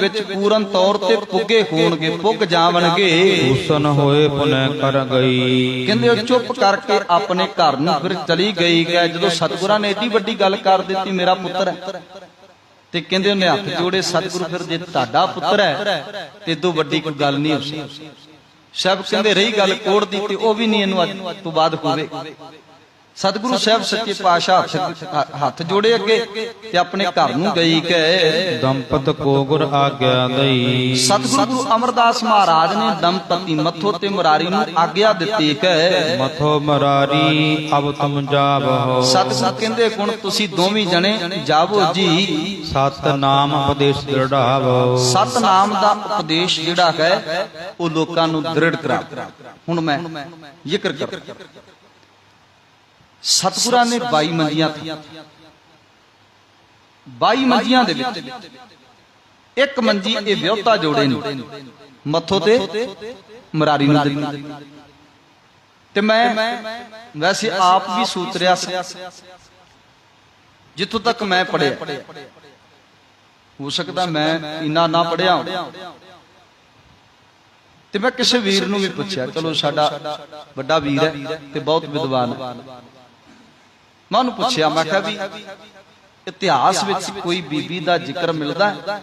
ਵਿੱਚ ਪੂਰਨ ਤੌਰ ਤੇ ਪੁੱਗੇ ਹੋਣਗੇ ਪੁੱਗ ਜਾਵਣਗੇ। ਹੁਸਨ ਹੋਏ ਪੁਨੈ ਕਰ ਗਈ। ਕਹਿੰਦੇ ਉਹ ਚੁੱਪ ਕਰਕੇ ਆਪਣੇ ਘਰ ਨੂੰ ਫਿਰ ਚਲੀ ਗਈ। ਗਏ ਜਦੋਂ ਸਤਿਗੁਰਾਂ ਨੇ ਏਡੀ ਵੱਡੀ ਗੱਲ ਕਰ ਦਿੱਤੀ ਮੇਰਾ ਪੁੱਤਰ ਹੈ। ਤੇ ਕਹਿੰਦੇ ਉਹਨੇ ਹੱਥ ਜੋੜੇ ਸਤਿਗੁਰੂ ਫਿਰ ਜੇ ਤੁਹਾਡਾ ਪੁੱਤਰ ਹੈ ਤੇ ਇਦੋਂ ਵੱਡੀ ਕੋਈ ਗੱਲ ਨਹੀਂ ਹੋ ਸਕਦੀ ਸਭ ਕਹਿੰਦੇ ਰਹੀ ਗੱਲ ਕੋੜ ਦੀ ਤੇ ਉਹ ਵੀ ਨਹੀਂ ਇਹਨੂੰ ਅੱਜ ਤੋਂ ਬਾਅਦ ਹੋਵੇ। ਸਤਿਗੁਰੂ ਸਾਹਿਬ ਸੱਚੇ ਪਾਤਸ਼ਾਹ ਹੱਥ- ਜੋੜੇ ਅੱਗੇ ਤੇ ਆਪਣੇ ਘਰ ਨੂੰ ਗਈ ਕਿ ਦੰਪਤ ਕੋ ਗੁਰ ਆਗਿਆ ਦਈ। ਸਤਿਗੁਰੂ ਗੁਰੂ ਅਮਰਦਾਸ ਮਹਾਰਾਜ ਨੇ ਦੰਪਤੀ ਮੱਥੋ ਤੇ ਮੁਰਾਰੀ ਨੂੰ ਆਗਿਆ ਦਿੱਤੀ ਕਿ ਮਥੋ ਮਰਾਰੀ ਅਬ ਤੁਮ ਜਾਵਹੁ ਸਤਿਗੁਰੂ ਕਹਿੰਦੇ ਹੁਣ ਤੁਸੀਂ ਦੋਵੇਂ ਜਣੇ ਜਾਵੋ ਜੀ। ਸਤ ਨਾਮ ਉਪਦੇਸ਼ ਦ੍ਰਿੜਾਵੋ। ਸਤ ਨਾਮ ਦਾ ਉਪਦੇਸ਼ ਜਿਹੜਾ ਹੈ ਉਹ ਲੋਕਾਂ ਨੂੰ ਦ੍ਰਿੜ ਕਰਾ ਹੁਣ ਮੈਂ ਜ਼ਿਕਰ ਕਰ ਸਤਿਗੁਰਾਂ ਨੇ 22 ਮੰਜੀਆਂ 22 ਮੰਜੀਆਂ ਦੇ ਵਿੱਚ ਇੱਕ ਮੰਜੀ ਇਹ ਵਿਆਹਤਾ ਜੋੜੇ ਨੇ ਮੱਥੋ ਤੇ ਮਰਾਰੀ ਨੂੰ ਦਿੱਤੀ ਤੇ ਮੈਂ ਵੈਸੇ ਆਪ ਵੀ ਸੂਤਰਿਆ ਜਿੱਥੋਂ ਤੱਕ ਮੈਂ ਪੜਿਆ ਹੋ ਸਕਦਾ ਮੈਂ ਇੰਨਾ ਨਾ ਪੜਿਆ ਤੇ ਮੈਂ ਕਿਸੇ ਵੀਰ ਨੂੰ ਵੀ ਪੁੱਛਿਆ, ਚਲੋ ਸਾਡਾ ਵੱਡਾ ਵੀਰ ਹੈ ਤੇ ਬਹੁਤ ਵਿਦਵਾਨ ਹੈ। ਮੈਂ ਉਹਨੂੰ ਪੁੱਛਿਆ ਮੈਂ ਕਿਹਾ ਵੀ ਇਤਿਹਾਸ ਵਿੱਚ ਕੋਈ ਬੀਬੀ ਦਾ ਜ਼ਿਕਰ ਮਿਲਦਾ ਹੈ?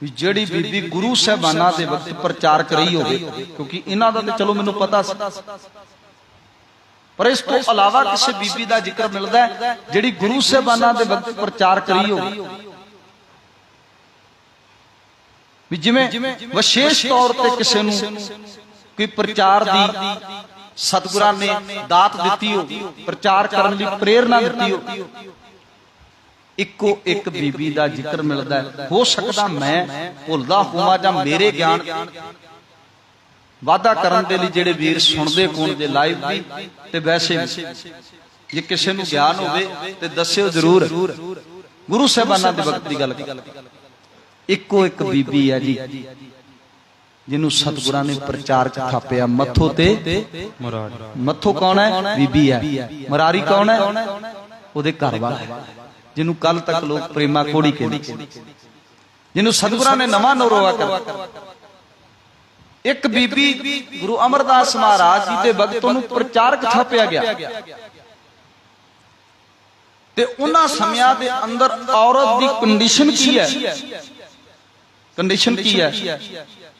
ਵੀ ਜਿਹੜੀ ਬੀਬੀ ਗੁਰੂ ਸਾਹਿਬਾਨਾਂ ਦੇ ਵਕਤ ਪ੍ਰਚਾਰ ਕਰੀ ਹੋਵੇ ਕਿਉਂਕਿ ਇਹਨਾਂ ਦਾ ਤੇ ਚਲੋ ਮੈਨੂੰ ਪਤਾ ਸੀ। ਪਰ ਇਸ ਤੋਂ ਇਲਾਵਾ ਕਿਸੇ ਬੀਬੀ ਦਾ ਜ਼ਿਕਰ ਮਿਲਦਾ ਹੈ ਜਿਹੜੀ ਗੁਰੂ ਸਾਹਿਬਾਨਾਂ ਦੇ ਵਕਤ ਪ੍ਰਚਾਰ ਕਰੀ ਹੋਵੇ। ਵੀ ਜਿਵੇਂ ਵਿਸ਼ੇਸ਼ ਤੌਰ ਤੇ ਕਿਸੇ ਨੂੰ ਕੋਈ ਪ੍ਰਚਾਰ ਦੀ ਸਤਿਗੁਰਾਂ ਨੇ ਦਾਤ ਦਿੱਤੀ ਹੋ ਪ੍ਰਚਾਰ ਕਰਨ ਲਈ ਪ੍ਰੇਰਣਾ ਦਿੱਤੀ ਹੋ ਇੱਕੋ ਇੱਕ ਬੀਬੀ ਦਾ ਜ਼ਿਕਰ ਮਿਲਦਾ ਹੈ। ਹੋ ਸਕਦਾ ਮੈਂ ਭੁੱਲਦਾ ਹੋਵਾਂ ਜਾਂ ਮੇਰੇ ਗਿਆਨ ਵਾਧਾ ਕਰਨ ਦੇ ਲਈ ਜਿਹੜੇ ਵੀਰ ਸੁਣਦੇ ਕੋਣ ਦੇ ਲਾਈਵ ਵੀ, ਤੇ ਵੈਸੇ ਜੇ ਕਿਸੇ ਨੂੰ ਗਿਆਨ ਹੋਵੇ ਤੇ ਦੱਸਿਓ ਜ਼ਰੂਰ। ਗੁਰੂ ਸਾਹਿਬਾਨਾਂ ਦੇ ਵਕਤ ਦੀ ਗੱਲ ਇੱਕੋ ਇੱਕ ਬੀਬੀ ਹੈ ਜੀ। ਜਿਹਨੂੰ ਸਤਿਗੁਰਾਂ ਨੇ ਪ੍ਰਚਾਰ ਚ ਥਾਪਿਆ ਮੱਥੋ ਤੇ ਮੁਰਾਰੀ ਮੱਥੋ ਕੌਣ ਹੈ ਬੀਬੀ ਹੈ ਮਰਾਰੀ ਕੌਣ ਹੈ ਉਹਦੇ ਘਰ ਵਾਲਾ ਜਿਹਨੂੰ ਕੱਲ ਤੱਕ ਲੋਕ ਪ੍ਰੇਮਾ ਕੋੜੀ ਕਹਿੰਦੇ ਜਿਹਨੂੰ ਸਤਿਗੁਰਾਂ ਨੇ ਨਵਾਂ ਨਰੋਆ ਕਰ ਇੱਕ ਬੀਬੀ ਗੁਰੂ ਅਮਰਦਾਸ ਮਹਾਰਾਜ ਜੀ ਦੇ ਵਕਤ ਉਹਨੂੰ ਪ੍ਰਚਾਰਕ ਥਾਪਿਆ ਗਿਆ ਤੇ ਉਹਨਾਂ ਸਮਿਆਂ ਦੇ ਅੰਦਰ ਔਰਤ ਦੀ ਕੰਡੀਸ਼ਨ ਕੀ ਹੈ ਕੰਡੀਸ਼ਨ ਕੀ ਹੈ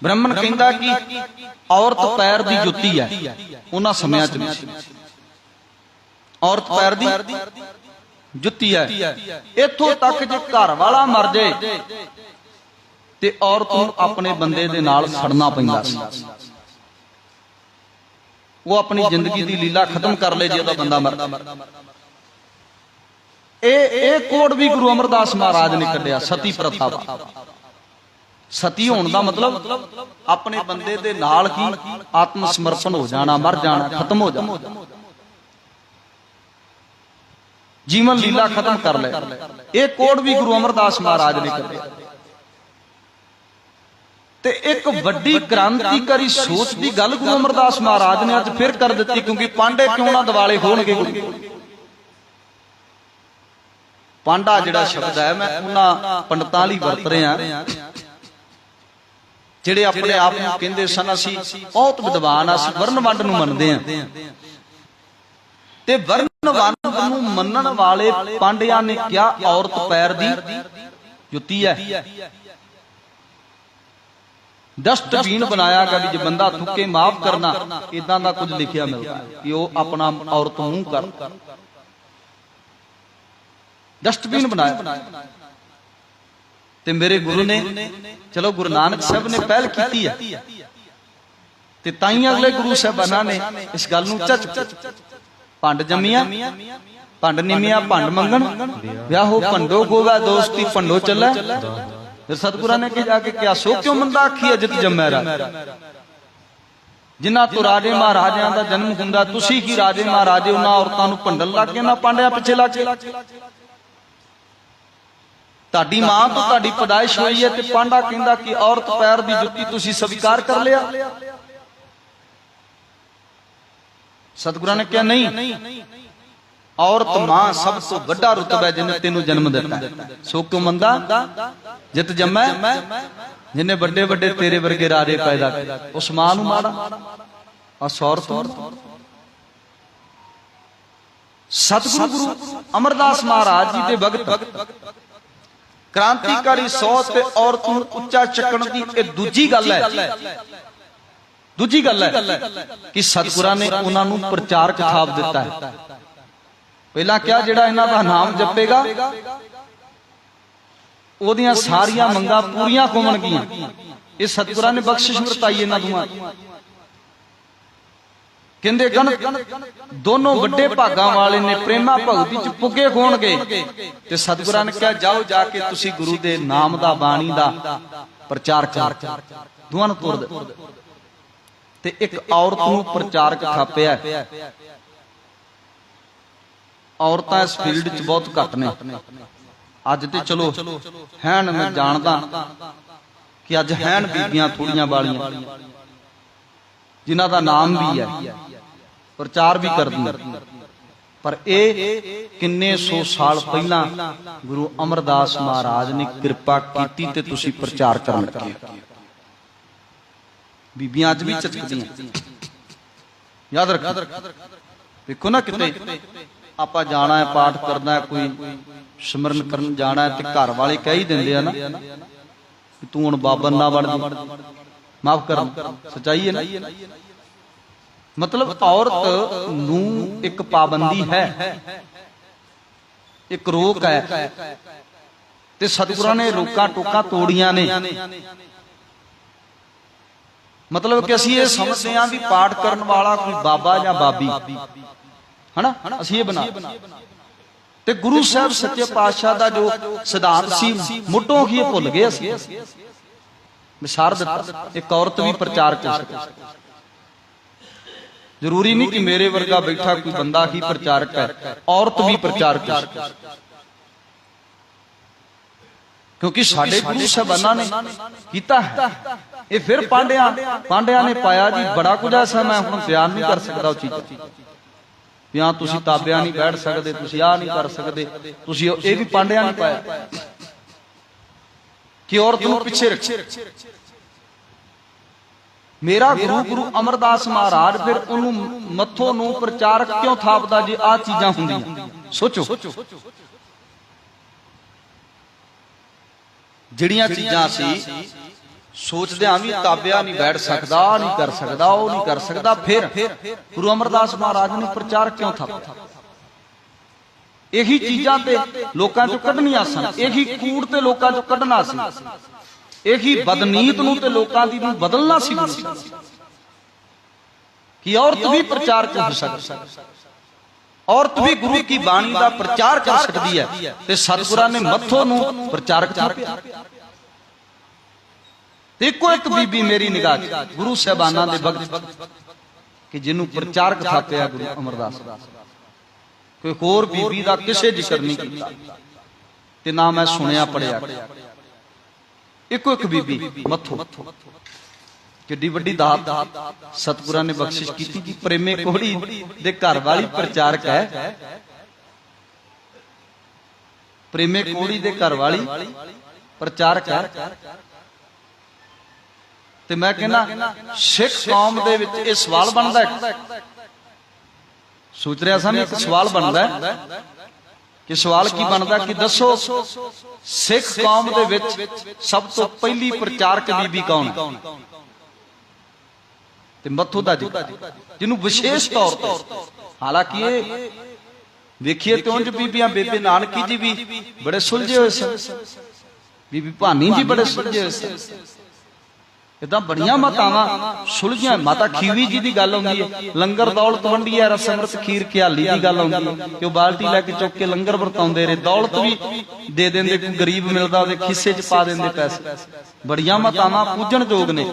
ਬ੍ਰਾਹਮਣ ਕਹਿੰਦਾ ਕਿ ਔਰਤ ਪੈਰ ਦੀ ਜੁੱਤੀ ਹੈ। ਉਹਨਾਂ ਸਮਿਆਂ ਚ ਨਹੀਂ। ਔਰਤ ਪੈਰ ਦੀ ਜੁੱਤੀ ਹੈ। ਇੱਥੋਂ ਤੱਕ ਜੇ ਘਰ ਵਾਲਾ ਮਰ ਜਾਏ ਤੇ ਔਰਤ ਨੂੰ ਆਪਣੇ ਬੰਦੇ ਦੇ ਨਾਲ ਸੜਨਾ ਪੈਂਦਾ ਸੀ। ਉਹ ਆਪਣੀ ਜ਼ਿੰਦਗੀ ਦੀ ਲੀਲਾ ਖਤਮ ਕਰ ਲੇ ਜੇ ਉਹਦਾ ਬੰਦਾ ਮਰ ਇਹ ਇਹ ਕੋਡ ਵੀ ਗੁਰੂ ਅਮਰਦਾਸ ਮਹਾਰਾਜ ਨੇ ਕੱਢਿਆ ਸਤੀ ਪ੍ਰਥਾ ਦਾ। ਸਤੀ ਹੋਣ ਦਾ ਮਤਲਬ ਆਪਣੇ ਬੰਦੇ ਦੇ ਨਾਲ ਹੀ ਆਤਮ ਸਮਰਪਣ ਹੋ ਜਾਣਾ, ਮਰ ਜਾਣਾ, ਖਤਮ ਹੋ ਜਾਣਾ। ਜੀਵਨ ਲੀਲਾ ਖਤਮ ਕਰ ਲੈ। ਇਹ ਕੋਡ ਵੀ ਗੁਰੂ ਅਮਰਦਾਸ ਮਹਾਰਾਜ ਨੇ ਕੱਢਿਆ ਤੇ ਇੱਕ ਵੱਡੀ ਕ੍ਰਾਂਤੀਕਾਰੀ ਸੋਚ ਦੀ ਗੱਲ ਗੁਰੂ ਅਮਰਦਾਸ ਮਹਾਰਾਜ ਨੇ ਅੱਜ ਫਿਰ ਕਰ ਦਿੱਤੀ, ਕਿਉਂਕਿ ਪਾਂਡੇ ਕਿਉਂ ਨਾ ਦਿਵਾਲੇ ਹੋਣਗੇ ਪਾਂਡਾ ਜਿਹੜਾ ਸ਼ਬਦ ਹੈ, ਮੈਂ ਉਹਨਾਂ ਪੰਡਤਾਂ ਲਈ ਵਰਤ ਰਿਹਾ। ਜਿਹੜੇ ਆਪਣੇ ਆਪ ਨੂੰ ਕਹਿੰਦੇ ਸਨ ਅਸੀਂ ਬਹੁਤ ਵਿਦਵਾਨ ਆ ਅਸੀਂ ਵਰਨ ਵੰਡ ਨੂੰ ਮੰਨਦੇ ਆ ਤੇ ਵਰਨ ਵੰਡ ਨੂੰ ਮੰਨਣ ਵਾਲੇ ਪਾਂਡਿਆਂ ਨੇ ਕਿਹਾ ਔਰਤ ਪੈਰ ਦੀ ਜੁੱਤੀ ਹੈ। ਡਸਟਬੀਨ ਬਣਾਇਆ ਗਿਆ ਵੀ ਜੇ ਬੰਦਾ ਥੁੱਕੇ ਮਾਫ ਕਰਨਾ ਇਦਾਂ ਦਾ ਕੁਝ ਲਿਖਿਆ ਮਿਲਦਾ ਕਿ ਉਹ ਆਪਣਾ ਔਰਤ ਮੂੰਹ ਕਰ। ਡਸਟਬਿਨ ਬਣਾਇਆ। ਤੇ ਮੇਰੇ ਗੁਰੂ ਨੇ, ਚਲੋ ਗੁਰੂ ਨਾਨਕ ਸਾਹਿਬ ਨੇ ਪਹਿਲ ਕੀਤੀ ਹੈ ਤੇ ਤਾਈਂ ਅਗਲੇ ਗੁਰੂ ਸਾਹਿਬਾਨਾਂ ਨੇ ਇਸ ਗੱਲ ਨੂੰ ਉੱਚਾ ਭੰਡ ਜੰਮੀਆਂ, ਭੰਡ ਨਿਮੀਆਂ, ਭੰਡ ਮੰਗਣ, ਵਿਆਹੋ ਭੰਡੋ ਗੋਵਾ ਦੋਸਤੀ ਭੰਡੋ ਚੱਲੇ। ਫਿਰ ਸਤਿਗੁਰਾਂ ਨੇ ਕਿ ਜਾ ਕੇ ਕਿਹਾ, ਸੋ ਕਿਉਂ ਮੰਦਾ ਆਖੀ ਅਜਿਤ ਜੰਮੈ ਰਾ ਜਿਨ੍ਹਾਂ ਤੋਂ ਰਾਜੇ ਮਹਾਰਾਜਿਆਂ ਦਾ ਜਨਮ ਹੁੰਦਾ, ਤੁਸੀਂ ਕੀ ਰਾਜੇ ਮਹਾਰਾਜੇ ਉਹਨਾਂ ਔਰਤਾਂ ਨੂੰ ਭੰਡਣ ਲੱਗ ਗਏ ਨਾ ਪਾਂਡਿਆਂ ਪਿੱਛੇ ਲੱਗ ਗਏ ਤੁਹਾਡੀ ਮਾਂ ਤੋਂ ਤੁਹਾਡੀ ਪਦਾਇਸ਼ ਹੋਈ ਹੈ ਤੇ ਪਾਂਡਾ ਕਹਿੰਦਾ ਕਿ ਔਰਤ ਪੈਰ ਦੀ ਜੁੱਤੀ ਤੁਸੀਂ ਸਵੀਕਾਰ ਕਰ ਲਿਆ। ਸਤਿਗੁਰਾਂ ਨੇ ਕਿਹਾ, ਨਹੀਂ, ਔਰਤ ਮਾਂ ਸਭ ਤੋਂ ਵੱਡਾ ਰੁਤਬਾ ਜਿਹਨੇ ਤੈਨੂੰ ਜਨਮ ਦਿੱਤਾ ਸੋ ਕਿਉ ਮੰਦਾ ਜਿਤ ਜੰਮੈ ਜਿਹਨੇ ਵੱਡੇ ਵੱਡੇ ਤੇਰੇ ਵਰਗੇ ਰਾਜੇ ਪੈਦਾ ਕੀਤੇ ਉਸ ਮਾਂ ਨੂੰ ਮਾੜਾ ਆ ਸੌਰਤ ਸਤਿਗੁਰੂ ਗੁਰੂ ਅਮਰਦਾਸ ਮਹਾਰਾਜ ਜੀ ਦੇ ਵਕਤ ਕ੍ਰਾਂਤੀਕਾਰੀ ਸੌਤ ਤੇ ਔਰਤ ਨੂੰ ਉੱਚਾ ਚੱਕਣ ਦੀ ਇਹ ਦੂਜੀ ਗੱਲ ਹੈ। ਦੂਜੀ ਗੱਲ ਹੈ ਕਿ ਸਤਿਗੁਰਾਂ ਨੇ ਉਹਨਾਂ ਨੂੰ ਪ੍ਰਚਾਰਕ ਥਾਪ ਦਿੱਤਾ ਹੈ। ਪਹਿਲਾਂ ਕਿਹਾ ਜਿਹੜਾ ਇਹਨਾਂ ਦਾ ਨਾਮ ਜਪੇਗਾ, ਉਹਦੀਆਂ ਸਾਰੀਆਂ ਮੰਗਾਂ ਪੂਰੀਆਂ ਹੋਣਗੀਆਂ ਇਹ ਸਤਿਗੁਰਾਂ ਨੇ ਬਖਸ਼ਿਸ਼ ਵਰਤਾਈ ਇਹਨਾਂ ਦੋਵਾਂ ਕਹਿੰਦੇ ਗਣ ਦੋਨੋਂ ਵੱਡੇ ਭਾਗਾਂ ਵਾਲੇ ਨੇ ਪ੍ਰੇਮਾ ਭਗਤੀ ਚ ਪੁੱਗੇ ਹੋਣਗੇ। ਤੇ ਸਤਿਗੁਰਾਂ ਨੇ ਕਿਹਾ ਜਾਓ ਜਾ ਕੇ ਤੁਸੀਂ ਗੁਰੂ ਦੇ ਨਾਮ ਦਾ ਬਾਣੀ ਦਾ ਪ੍ਰਚਾਰ ਕਰੋ। ਦੋਵਾਂ ਨੂੰ ਤੋੜ ਤੇ ਇੱਕ ਔਰਤ ਨੂੰ ਪ੍ਰਚਾਰਕ ਥਾਪਿਆ। ਔਰਤਾਂ ਇਸ ਫੀਲਡ 'ਚ ਬਹੁਤ ਘੱਟ ਨੇ। ਅੱਜ ਤੇ ਚਲੋ ਹੈਨ ਮੈਂ ਜਾਣਦਾ ਕਿ ਅੱਜ ਹੈਨ ਬੀਬੀਆਂ ਥੋੜੀਆਂ ਵਾਲੀਆਂ। ਜਿਨ੍ਹਾਂ ਦਾ ਨਾਮ ਵੀ ਹੈ। ਪ੍ਰਚਾਰ ਵੀ ਕਰਦੀਆਂ ਪਰ ਇਹ ਕਿੰਨੇ ਸੌ ਸਾਲ ਪਹਿਲਾਂ ਗੁਰੂ ਅਮਰਦਾਸ ਮਹਾਰਾਜ ਨੇ ਕਿਰਪਾ ਕੀਤੀ ਤੇ ਤੁਸੀਂ ਪ੍ਰਚਾਰ ਕਰਨ ਲੱਗੇ ਬੀਬੀਆਂ ਅੱਜ ਵੀ ਚਚਕਦੀਆਂ ਯਾਦ ਰੱਖੋ। ਵੇਖੋ ਨਾ ਕਿਤੇ ਆਪਾਂ ਜਾਣਾ ਹੈ, ਪਾਠ ਕਰਨਾ ਹੈ, ਕੋਈ ਸਿਮਰਨ ਕਰਨ ਜਾਣਾ ਹੈ ਤੇ ਘਰ ਵਾਲੇ ਕਹਿ ਹੀ ਦਿੰਦੇ ਆ ਨਾ ਕਿ ਤੂੰ ਹੁਣ ਬਾਬਰ ਨਾ ਬਣ ਮਾਫ ਕਰ ਸਚਾਈ ਹੈ ਨਾ? ਮਤਲਬ ਔਰਤ ਨੂੰ ਇੱਕ ਪਾਬੰਦੀ ਹੈ। ਇੱਕ ਰੋਕ ਹੈ। ਤੇ ਸਤਿਗੁਰਾਂ ਨੇ ਰੋਕਾਂ ਟੋਕਾਂ ਤੋੜੀਆਂ ਨੇ। ਮਤਲਬ ਕਿ ਅਸੀਂ ਇਹ ਸਮਝਦੇ ਹਾਂ ਵੀ ਪਾਠ ਕਰਨ ਵਾਲਾ ਕੋਈ ਬਾਬਾ ਜਾਂ ਬਾਬੀ। ਹਨਾ? ਅਸੀਂ ਇਹ ਬਣਾ। ਤੇ ਗੁਰੂ ਸਾਹਿਬ ਸੱਚੇ ਪਾਤਸ਼ਾਹ ਦਾ ਜੋ ਸਿਧਾਂਤ ਸੀ ਮੁੱਢੋਂ ਹੀ ਇਹ ਭੁੱਲ ਗਏ ਅਸੀਂ। ਵਿਸਾਰ ਦਿੱਤਾ। ਇੱਕ ਔਰਤ ਵੀ ਪ੍ਰਚਾਰ ਕਰ ਸਕੇ ਜ਼ਰੂਰੀ ਨਹੀਂ ਕਿ ਮੇਰੇ ਵਰਗਾ ਬੈਠਾ ਕੋਈ ਬੰਦਾ ਹੀ ਪ੍ਰਚਾਰਕ ਹੈ, ਔਰਤ ਵੀ ਪ੍ਰਚਾਰਕ ਕਰ ਕਿਉਂਕਿ ਸਾਡੇ ਗੁਰੂ ਸਾਹਿਬਾਨਾਂ ਨੇ ਕੀਤਾ ਹੈ। ਇਹ ਫਿਰ ਪਾਂਡਿਆਂ ਪਾਂਡਿਆਂ ਨੇ ਪਾਇਆ ਜੀ, ਬੜਾ ਕੁਝ ਐਸਾ ਮੈਂ ਹੁਣ ਬਿਆਨ ਨਹੀਂ ਕਰ ਸਕਦਾ ਉਹ ਚੀਜ਼ਾਂ ਵੀ ਹਾਂ, ਤੁਸੀਂ ਤਾਬਿਆਂ ਨਹੀਂ ਬੈਠ ਸਕਦੇ, ਤੁਸੀਂ ਆਹ ਨਹੀਂ ਕਰ ਸਕਦੇ, ਤੁਸੀਂ ਇਹ ਵੀ ਪਾਂਡਿਆਂ ਨੇ ਪਾਇਆ। ਕਿ ਔਰਤ ਨੂੰ ਪਿੱਛੇ ਰੱਖੇ। ਮੇਰਾ ਗੁਰੂ ਗੁਰੂ ਅਮਰਦਾਸ ਮਹਾਰਾਜ ਫਿਰ ਉਹਨੂੰ ਮੱਥੋਂ ਨੂੰ ਪ੍ਰਚਾਰਕ ਕਿਉਂ ਥਾਪਦਾ ਜੇ ਆਹ ਚੀਜ਼ਾਂ ਹੁੰਦੀਆਂ? ਸੋਚੋ। ਜਿਹੜੀਆਂ ਚੀਜ਼ਾਂ ਸੀ ਸੋਚਦੇ ਆਂ ਵੀ ਤਾਬਿਆ ਨਹੀਂ ਬੈਠ ਸਕਦਾ, ਆਹ ਨਹੀਂ ਕਰ ਸਕਦਾ, ਉਹ ਨਹੀਂ ਕਰ ਸਕਦਾ, ਫਿਰ ਗੁਰੂ ਅਮਰਦਾਸ ਮਹਾਰਾਜ ਨੇ ਪ੍ਰਚਾਰ ਕਿਉਂ ਥਾਪਿਆ ਇਹੀ ਚੀਜ਼ਾਂ ਤੇ ਲੋਕਾਂ ਚੋਂ ਕੱਢਣੀਆਂ ਸਨ, ਇਹੀ ਕੂੜ ਤੇ ਲੋਕਾਂ ਚੋਂ ਕੱਢਣਾ ਸੀ। ਇਹੀ ਬਦਨੀਤ ਨੂੰ ਤੇ ਲੋਕਾਂ ਦੀ ਨੂੰ ਬਦਲਣਾ ਸੀ। ਗੁਰੂ ਕਿ ਔਰਤ ਵੀ ਪ੍ਰਚਾਰ ਕਰ ਸਕਦੀ ਔਰਤ ਵੀ ਗੁਰੂ ਕੀ ਬਾਣੀ ਦਾ ਪ੍ਰਚਾਰ ਕਰ ਸਕਦੀ ਹੈ ਤੇ ਸਤਿਗੁਰਾਂ ਨੇ ਮੱਥੋਂ ਨੂੰ ਪ੍ਰਚਾਰਕ ਥਾਪਿਆ। ਤੇ ਇੱਕੋ ਇੱਕ ਬੀਬੀ ਮੇਰੀ ਨਿਗਾਹ 'ਚ, ਗੁਰੂ ਸਾਹਿਬਾਨਾਂ ਦੇ ਵਕਤ ਕਿ ਜਿਹਨੂੰ ਪ੍ਰਚਾਰਕ ਥਾਪਿਆ ਗੁਰੂ ਅਮਰਦਾਸ ਕੋਈ ਹੋਰ ਬੀਬੀ ਦਾ ਕਿਸੇ ਜ਼ਿਕਰ ਨਹੀਂ ਕੀਤਾ। ਤੇ ਨਾ ਮੈਂ ਸੁਣਿਆ ਪੜਿਆ ਇੱਕੋ ਇੱਕ ਬੀਬੀ, ਮੱਥੋ। ਕਿੱਡੀ ਵੱਡੀ ਦਾਤ। ਸਤਿਗੁਰਾਂ ਨੇ ਬਖਸ਼ਿਸ਼ ਕੀਤੀ ਕਿ ਪ੍ਰੇਮੇ ਕੋੜੀ ਦੇ ਘਰ ਵਾਲੀ ਪ੍ਰਚਾਰਕ ਹੈ ਪ੍ਰੇਮੇ ਕੋੜੀ ਦੇ ਘਰ ਵਾਲੀ ਪ੍ਰਚਾਰਕ ਹੈ ਤੇ ਮੈਂ ਕਹਿੰਦਾ, ਸਿੱਖ ਕੌਮ ਦੇ ਵਿੱਚ ਇਹ ਸਵਾਲ ਬਣਦਾ ਹੈ। ਸੋਚ ਰਿਹਾ ਸਾਂ ਇੱਕ ਸਵਾਲ ਬਣਦਾ ਹੈ। ਕਿ ਸਵਾਲ ਕੀ ਬਣਦਾ ਕਿ ਦੱਸੋ ਸਿੱਖ ਕੌਮ ਦੇ ਵਿੱਚ ਸਭ ਤੋਂ ਪਹਿਲੀ ਪ੍ਰਚਾਰਕ ਬੀਬੀ ਕੌਣ ਹੈ? ਤੇ ਮੱਥੂ ਦਾ ਜੀ। ਜਿਹਨੂੰ ਵਿਸ਼ੇਸ਼ ਤੌਰ ਤੇ। ਹਾਲਾਂਕਿ ਇਹ ਵੇਖੀਏ ਤੇ ਉਂਝ ਬੀਬੀਆਂ ਬੇਬੇ ਨਾਨਕੀ ਜੀ ਵੀ ਬੜੇ ਸੁਲਝੇ ਹੋਏ ਸਨ। ਬੀਬੀ ਭਾਨੀ ਜੀ ਬੜੇ ਸੁਲਝੇ ਹੋਏ ਸਨ। ਇਦਾਂ ਬੜੀਆਂ ਮਾਤਾਵਾਂ ਸੁਲਝੀਆਂ ਮਾਤਾ ਖੀਵੀ ਜੀ ਦੀ ਗੱਲ ਆਉਂਦੀ ਹੈ ਲੰਗਰ ਦੌਲਤ ਵੰਡੀ ਹੈ ਰਸਮਰਤ ਖੀਰ ਖਿਆਲੀ ਦੀ ਗੱਲ ਆਉਂਦੀ ਹੈ। ਕਿ ਉਹ ਬਾਲਟੀ ਲੈ ਕੇ ਚੁੱਕ ਕੇ ਲੰਗਰ ਵਰਤਾਉਂਦੇ ਰਹੇ। ਦੌਲਤ ਵੀ ਦੇ ਦਿੰਦੇ ਕੋਈ ਗਰੀਬ ਮਿਲਦਾ ਉਹਦੇ ਖਿੱਸੇ 'ਚ ਪਾ ਦਿੰਦੇ ਪੈਸੇ। ਬੜੀਆਂ ਮਾਤਾਵਾਂ ਪੂਜਣ ਯੋਗ ਨੇ।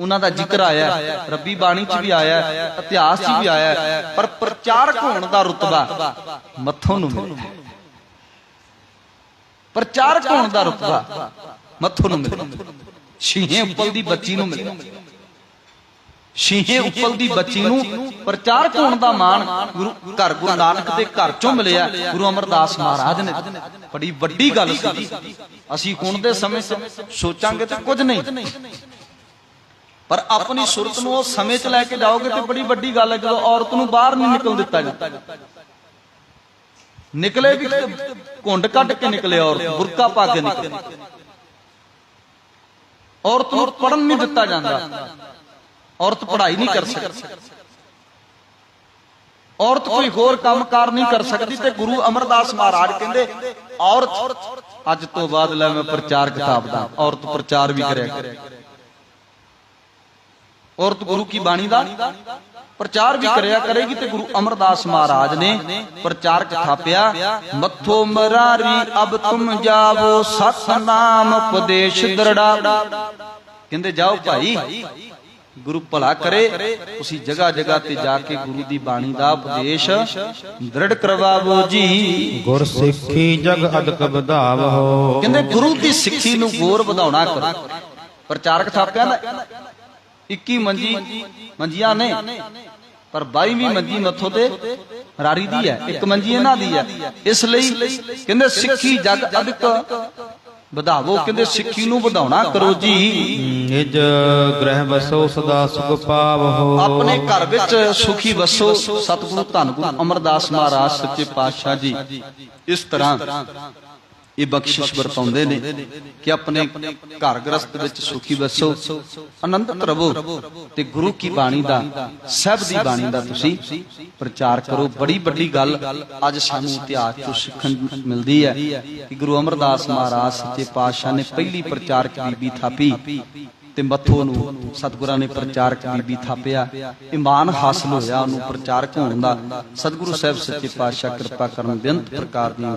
ਉਹਨਾਂ ਦਾ ਜ਼ਿਕਰ ਆਇਆ ਰੱਬੀ ਬਾਣੀ 'ਚ ਵੀ ਆਇਆ ਇਤਿਹਾਸ 'ਚ ਵੀ ਆਇਆ ਪਰ ਪ੍ਰਚਾਰਕ ਹੋਣ ਦਾ ਰੁਤਬਾ ਮੱਥੋਂ ਨੂੰ ਮਿਲਦਾ। ਪ੍ਰਚਾਰਕ ਹੋਣ ਦਾ ਰੁਤਬਾ ਮੱਥੋਂ ਨੂੰ ਮਿਲਦਾ ਛੀਹੇ ਉੱਪਲ ਦੀ ਬੱਚੀ ਨੂੰ ਮਿਲਿਆ। ਛੇਹੇ ਉੱਪਲ ਦੀ ਬੱਚੀ ਨੂੰ ਪ੍ਰਚਾਰਕ ਹੋਣ ਦਾ ਮਾਣ ਗੁਰੂ ਘਰ ਗੁਰੂ ਨਾਨਕ ਦੇ ਘਰ ਚੋਂ ਮਿਲਿਆ ਗੁਰੂ ਅਮਰਦਾਸ ਮਹਾਰਾਜ ਨੇ। ਬੜੀ ਵੱਡੀ ਗੱਲ ਸੀ। ਅਸੀਂ ਹੁਣ ਦੇ ਸਮੇਂ 'ਚ ਸੋਚਾਂਗੇ ਤਾਂ ਕੁਝ ਨਹੀਂ। ਪਰ ਆਪਣੀ ਸੁਰਤ ਨੂੰ ਉਹ ਸਮੇਂ 'ਚ ਲੈ ਕੇ ਜਾਓਗੇ ਤੇ ਬੜੀ ਵੱਡੀ ਗੱਲ ਹੈ ਜਦੋਂ ਔਰਤ ਨੂੰ ਬਾਹਰ ਨਹੀਂ ਨਿਕਲ ਦਿੱਤਾ ਜਾਂਦਾ। ਨਿਕਲੇ ਵੀ ਘੁੰਡ ਕੱਢ ਕੇ ਨਿਕਲੇ ਔਰਤ ਬੁਰਕਾ ਪਾ ਕੇ ਨਿਕਲੇ। ਔਰਤ ਨੂੰ ਪੜਨ ਨਹੀਂ ਦਿੱਤਾ ਜਾਂਦਾ। ਔਰਤ ਪੜ੍ਹਾਈ ਨਹੀਂ ਕਰ ਸਕਦੀ। ਔਰਤ ਕੋਈ ਹੋਰ ਕੰਮਕਾਰ ਨਹੀਂ ਕਰ ਸਕਦੀ ਤੇ ਗੁਰੂ ਅਮਰਦਾਸ ਮਹਾਰਾਜ ਕਹਿੰਦੇ ਔਰਤ ਅੱਜ ਤੋਂ ਬਾਅਦ ਲੈ ਮੈਂ ਪ੍ਰਚਾਰ ਕਿਤਾਬ ਦਾ। ਔਰਤ ਪ੍ਰਚਾਰ ਵੀ ਕਰਿਆ ਕਰੇ। ਔਰਤ ਗੁਰੂ ਕੀ ਬਾਣੀ ਦਾ? ਪ੍ਰਚਾਰ ਵੀ ਕਰਿਆ ਕਰੇਗੀ ਤੇ ਗੁਰੂ ਅਮਰਦਾਸ ਮਹਾਰਾਜ ਨੇ ਪ੍ਰਚਾਰਕ ਥਾਪਿਆ ਮੱਥੋ ਮਰਾਰੀ ਅਬ ਤੁਮ ਜਾਵੋ ਸਤ ਨਾਮ ਉਪਦੇਸ਼ ਦਰੜਾ। ਕਹਿੰਦੇ ਜਾਓ ਭਾਈ ਗੁਰੂ ਭਲਾ ਕਰੇ ਤੁਸੀਂ ਜਗ੍ਹਾ ਜਗ੍ਹਾ ਤੇ ਜਾ ਕੇ ਗੁਰੂ ਦੀ ਬਾਣੀ ਦਾ ਉਪਦੇਸ਼ ਦ੍ਰਿੜ ਕਰਵਾਵੋ ਜੀ। ਗੁਰ ਸਿੱਖੀ ਜਗ ਅਦਕ ਵਧਾਵੋ ਕਹਿੰਦੇ ਗੁਰੂ ਦੀ ਸਿੱਖੀ ਨੂੰ ਗੌਰ ਵਧਾਉਣਾ ਕਰੋ। ਪ੍ਰਚਾਰਕ ਥਾਪਿਆ ਨਾ 21 ਮੰਜੀ ਮੰਜੀਆਂ ਨੇ ਪਰ 22ਵੀਂ ਮੰਜੀ ਮੱਥੋ ਤੇ ਰਾਰੀ ਦੀ ਹੈ ਇੱਕ ਮੰਜੀ ਇਹਨਾਂ ਦੀ ਹੈ। ਇਸ ਲਈ ਕਹਿੰਦੇ ਸਿੱਖੀ ਜਗ ਅਦਕ ਵਧਾਵੋ ਕਹਿੰਦੇ ਸਿੱਖੀ ਨੂੰ ਵਧਾਉਣਾ ਕਰੋ ਜੀ। ਨਿਜ ਗ੍ਰਹਿ ਵਸੋ ਸਦਾ ਸੁਖ ਪਾਵੋ। ਆਪਣੇ ਘਰ ਵਿੱਚ ਸੁਖੀ ਵਸੋ ਸਤਿਗੁਰੂ ਧੰਨ ਗੁਰੂ ਅਮਰਦਾਸ ਮਹਾਰਾਜ ਸੱਚੇ ਪਾਤਸ਼ਾਹ ਜੀ। ਇਸ ਤਰ੍ਹਾਂ ਇਹ ਬਖਸ਼ਿਸ਼ ਵਰਤਾਉਂਦੇ ਨੇ ਕਿ ਆਪਣੇ ਘਰ ਗ੍ਰਸਤ ਵਿੱਚ ਸੁਖੀ ਵਸੋ ਆਨੰਦਿਤ ਰਹੋ ਤੇ ਗੁਰੂ ਕੀ ਬਾਣੀ ਦਾ, ਸਹਿਬ ਦੀ ਬਾਣੀ ਦਾ ਤੁਸੀਂ ਪ੍ਰਚਾਰ ਕਰੋ। ਬੜੀ ਵੱਡੀ ਗੱਲ ਅੱਜ ਸਾਨੂੰ ਇਤਿਹਾਸ ਤੋਂ ਸਿੱਖਣ ਮਿਲਦੀ ਹੈ ਕਿ ਗੁਰੂ ਅਮਰਦਾਸ ਮਹਾਰਾਜ ਸੱਚੇ ਪਾਤਸ਼ਾਹ ਨੇ ਪਹਿਲੀ ਪ੍ਰਚਾਰਕ ਬੀਬੀ ਥਾਪੀ ਤੇ ਮੱਥੋ ਨੂੰ ਸਤਿਗੁਰਾਂ ਨੇ ਪ੍ਰਚਾਰਕ ਬੀਬੀ ਥਾਪਿਆ। ਇਮਾਨ ਹਾਸਲ ਹੋਇਆ, ਉਹਨੂੰ ਪ੍ਰਚਾਰਕ ਹੋਣ ਦਾ। ਸਤਿਗੁਰੂ ਸਾਹਿਬ ਸੱਚੇ ਪਾਤਸ਼ਾਹ ਕਿਰਪਾ ਕਰਨ ਬੇਅੰਤ ਪ੍ਰਕਾਰ ਦੀਆਂ